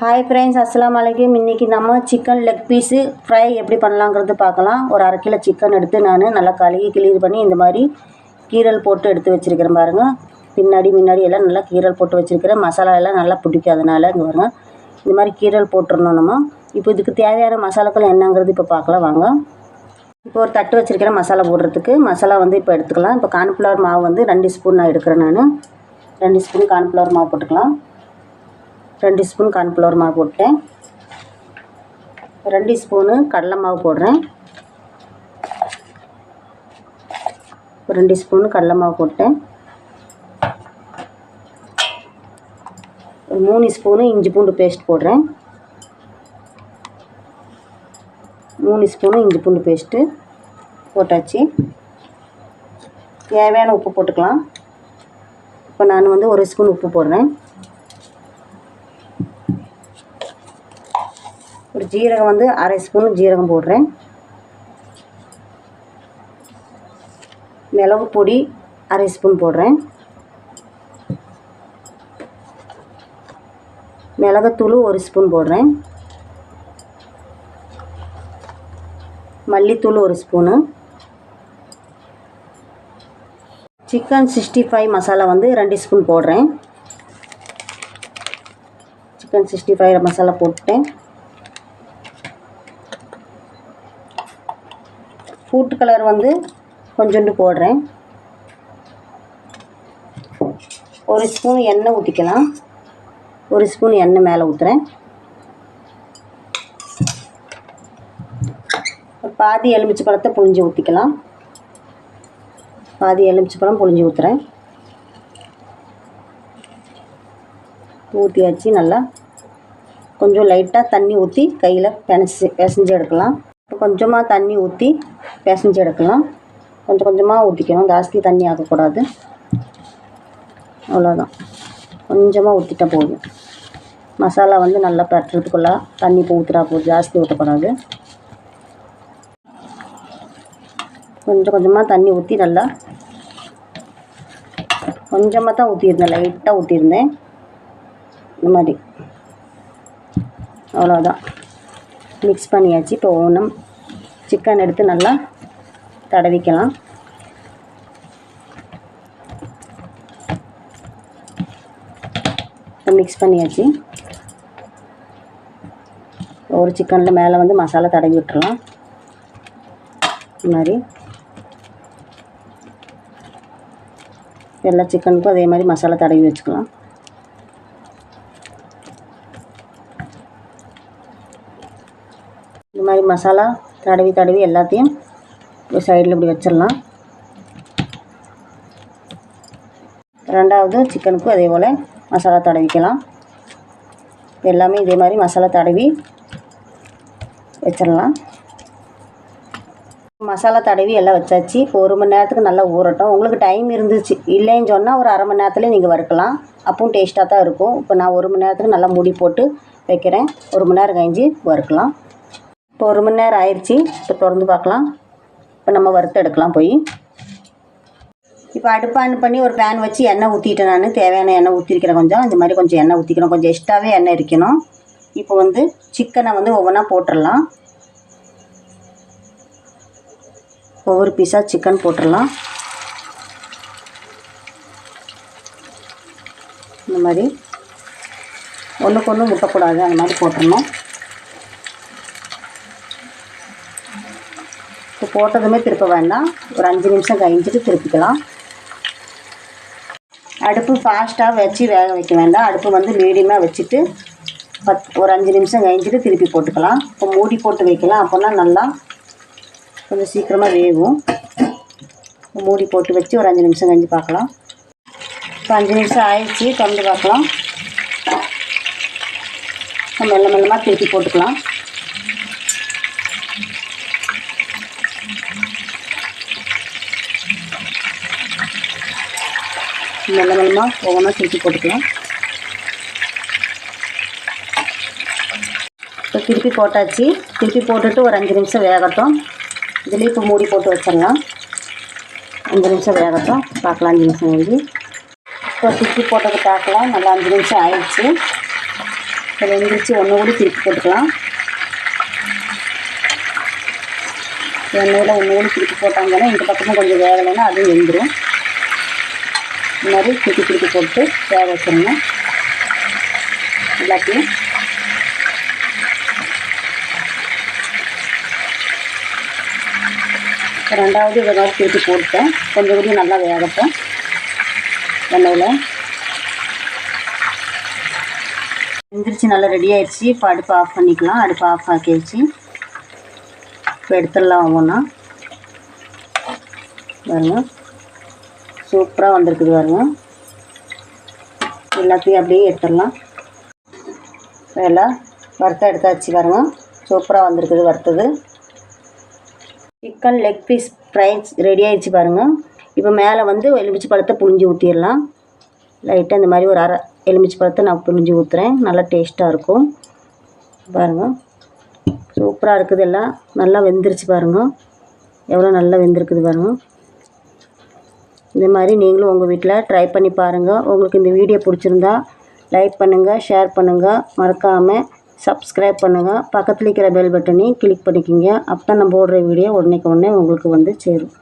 Hi friends அஸ்லாம் வலைக்கும் இன்றைக்கி நம்ம சிக்கன் லெக் பீஸு ஃப்ரை எப்படி பண்ணலாங்கிறது பார்க்கலாம். ஒரு அரை கிலோ சிக்கன் எடுத்து நான் நல்லா கழுவி கிளீர் பண்ணி இந்த மாதிரி கீரல் போட்டு எடுத்து வச்சுருக்கிறேன் பாருங்கள் பின்னாடி முன்னாடி எல்லாம் நல்லா கீரல் போட்டு வச்சுருக்கிறேன். மசாலா எல்லாம் நல்லா பிடிக்கும் இங்கே பாருங்கள் இந்த மாதிரி கீரல் போட்டுருணும் நம்ம. இப்போ இதுக்கு தேவையான மசாலாக்கள் என்னங்கிறது இப்போ பார்க்கலாம். வாங்க. இப்போ ஒரு தட்டு வச்சுருக்கிறேன் மசாலா போடுறதுக்கு. மசாலா வந்து இப்போ எடுத்துக்கலாம். இப்போ கார்ன்ஃப்ளவர் மாவு வந்து ரெண்டு ஸ்பூன் நான் எடுக்கிறேன் நான். ரெண்டு ஸ்பூன் கார்ன்ஃப்ளவர் மாவு போட்டுக்கலாம். ரெண்டு ஸ்பூன் கார்ன்ஃப்ளவர் மாவு போட்டேன் ரெண்டு ஸ்பூனு கடலை மாவு போடுறேன். ரெண்டு ஸ்பூனு கடலை மாவு போட்டேன் ஒரு மூணு ஸ்பூனு இஞ்சி பூண்டு பேஸ்ட் போடுறேன். மூணு ஸ்பூனு இஞ்சி பூண்டு பேஸ்ட்டு போட்டாச்சு. தேவையான உப்பு போட்டுக்கலாம். இப்போ நான் வந்து ஒரு ஸ்பூன் உப்பு போடுறேன். ஜீரகம் வந்து அரை ஸ்பூன் ஜீரகம் போடுறேன். மிளகு பொடி அரை ஸ்பூன் போடுறேன். மிளகுத்தூள் ஒரு ஸ்பூன் போடுறேன். மல்லித்தூள் ஒரு spoon. Chicken sixty five masala வந்து ரெண்டு ஸ்பூன் போடுறேன். சிக்கன் சிக்ஸ்டி ஃபைவ் மசாலா போட்டேன். ஃபுட் கலர் வந்து கொஞ்சோண்டு போடுறேன். ஒரு ஸ்பூன் எண்ணெய் ஊற்றிக்கலாம் ஒரு ஸ்பூன் எண்ணெய் மேலே ஊற்றுறேன் ஒரு பாதி எலுமிச்சை பழத்தை புழிஞ்சு ஊற்றிக்கலாம் பாதி எலுமிச்சை பழம் புழிஞ்சு ஊற்றுறேன் ஊற்றியாச்சு நல்லா. கொஞ்சம் லைட்டாக தண்ணி ஊற்றி கையில் பெனசி பிசைஞ்சு எடுக்கலாம். கொஞ்சமாக தண்ணி ஊற்றி பிசைஞ்சு எடுக்கலாம் கொஞ்சம் கொஞ்சமாக ஊற்றிக்கணும் ஜாஸ்தி தண்ணி ஆகக்கூடாது. அவ்வளோதான் கொஞ்சமாக ஊற்றிட்டா போதும். மசாலா வந்து நல்லா பட்டுறதுக்குள்ளே தண்ணி இப்போ ஊற்றுறா போதும் ஜாஸ்தி ஊற்றக்கூடாது கொஞ்சம் கொஞ்சமாக தண்ணி ஊற்றி நல்லா கொஞ்சமாக தான் ஊற்றிருந்தேன் லைட்டாக ஊற்றிருந்தேன் இந்த மாதிரி. அவ்வளோதான் மிக்ஸ் பண்ணியாச்சு. இப்போ ஒன்றும் சிக்கன் எடுத்து நல்லா தடவிக்கலாம். மிக்ஸ் பண்ணியாச்சு. ஒரு சிக்கனில் மேலே வந்து மசாலா தடவி விட்டுருலாம் இது மாதிரி எல்லா சிக்கனுக்கும் அதே மாதிரி மசாலா தடவி வச்சுக்கலாம். இந்த மாதிரி மசாலா தடவி தடவி எல்லாத்தையும் ஒரு சைடில் இப்படி வச்சிடலாம். ரெண்டாவது சிக்கனுக்கும் அதே போல் மசாலா தடவிக்கலாம். எல்லாமே இதே மாதிரி மசாலா தடவி வச்சிடலாம். மசாலா தடவி எல்லாம் வச்சாச்சு. இப்போ ஒரு மணி நேரத்துக்கு நல்லா ஊறட்டும். உங்களுக்கு டைம் இருந்துச்சு. இல்லைன்னு சொன்னால் ஒரு அரை மணி நேரத்துலேயே நீங்கள் வறுக்கலாம். அப்பவும் டேஸ்ட்டாக தான் இருக்கும். இப்போ நான் ஒரு மணி நேரத்துக்கு நல்லா மூடி போட்டு வைக்கிறேன். ஒரு மணி நேரம் கழிஞ்சு வறுக்கலாம். இப்போ ஒரு மணி நேரம் ஆயிடுச்சு இப்போ திறந்து பார்க்கலாம். இப்போ நம்ம வறுத்து எடுக்கலாம் போய். இப்போ அடுப்பு ஆன் பண்ணி ஒரு பேன் வச்சு எண்ணெய் ஊற்றிட்டேன் நான். தேவையான எண்ணெய் ஊற்றிருக்கிறேன் கொஞ்சம். இந்த மாதிரி கொஞ்சம் எண்ணெய் ஊற்றிக்கணும் கொஞ்சம் எக்ஸ்ட்ராவே எண்ணெய் இருக்கணும். இப்போ வந்து சிக்கனை வந்து ஒவ்வொன்றா போட்டுடலாம். ஒவ்வொரு பீஸாக சிக்கன் போட்டுடலாம். இந்த மாதிரி. ஒன்றுக்கு ஒன்று முட்டக்கூடாது. அந்த மாதிரி போட்டுடணும். போட்டதுமே திருப்ப வேண்டாம். ஒரு அஞ்சு நிமிஷம் கழிஞ்சிட்டு திருப்பிக்கலாம். அடுப்பு ஃபாஸ்ட்டாக வச்சு வேக வைக்க வேண்டாம். அடுப்பு வந்து மீடியமாக வச்சுட்டு பத் ஒரு அஞ்சு நிமிஷம் கழிஞ்சிட்டு திருப்பி போட்டுக்கலாம். இப்போ மூடி போட்டு வைக்கலாம். அப்போனா நல்லா கொஞ்சம் சீக்கிரமாக வேகும். மூடி போட்டு வச்சு ஒரு அஞ்சு நிமிஷம் கழிஞ்சு பார்க்கலாம். இப்போ அஞ்சு நிமிஷம் ஆயிடுச்சு. திறந்து பார்க்கலாம். மெல்ல மெல்லமாக திருப்பி போட்டுக்கலாம். மெல்ல மெல்லமாக ஒவ்வொன்றா திருப்பி போட்டுக்கலாம். இப்போ திருப்பி போட்டாச்சு. திருப்பி போட்டுட்டு ஒரு அஞ்சு நிமிஷம் வேகட்டும். இதுலேயும் இப்போ மூடி போட்டு வச்சிடலாம். அஞ்சு நிமிஷம் வேகட்டும். பார்க்கலாம் அஞ்சு நிமிஷம் வந்து இப்போ திருப்பி போட்டது பார்க்கலாம். நல்லா அஞ்சு நிமிஷம் ஆயிடுச்சு. இப்போ வெந்துருச்சு. ஒன்று கூட திருப்பி போட்டுக்கலாம். எண்ணெயில் ஒன்று கூட திருப்பி போட்டாங்கன்னா இந்த பக்கமும் கொஞ்சம் வேகலைன்னா அதுவும் வெந்துடும் இந்த மாதிரி சுற்றி சுற்றி போட்டு வேக வச்சிடணும். எல்லாத்தையும். இப்போ ரெண்டாவது இதை மாதிரி திருப்பி போட்டேன் கொஞ்சம் கூட நல்லா வேகட்டும். எண்ணெயில். வெந்துருச்சு நல்லா ரெடி ஆயிடுச்சு. இப்போ அடுப்பு ஆஃப் பண்ணிக்கலாம். அடுப்பு ஆஃப் ஆக்கிடுச்சு இப்போ எடுத்துடலாம் ஒவ்வொன்றா பாருங்க. சூப்பராக வந்திருக்குது பாருங்க. எல்லாத்தையும் அப்படியே எடுத்துடலாம். எல்லாம் வறுத்த எடுத்தாச்சு பாருங்க. சூப்பராக வந்திருக்குது வறுத்தது. Chicken leg piece fry ready ஆகிடுச்சு பாருங்கள் இப்போ மேலே வந்து எலுமிச்சை பழத்தை புழிஞ்சு ஊற்றிடலாம் லைட்டாக இந்த மாதிரி ஒரு அரை எலுமிச்சை பழத்தை நான் புழிஞ்சு ஊற்றுறேன் நல்லா டேஸ்ட்டாக இருக்கும். பாருங்கள் சூப்பராக இருக்குது எல்லாம். நல்லா வெந்துருச்சு பாருங்கள் எவ்வளோ நல்லா வெந்திருக்குது பாருங்கள் இந்த மாதிரி நீங்களும் உங்கள் வீட்டில் ட்ரை பண்ணி பாருங்கள் உங்களுக்கு இந்த வீடியோ பிடிச்சிருந்தா லைக் பண்ணுங்கள் ஷேர் பண்ணுங்கள் மறக்காமல் சப்ஸ்கிரைப் பண்ணுங்கள் பக்கத்தில் இருக்கிற பெல் பட்டனையும் கிளிக் பண்ணிக்கிங்க. அப்போ தான் நான் போடுற வீடியோ உடனேக்கு உடனே உங்களுக்கு வந்து சேரும்.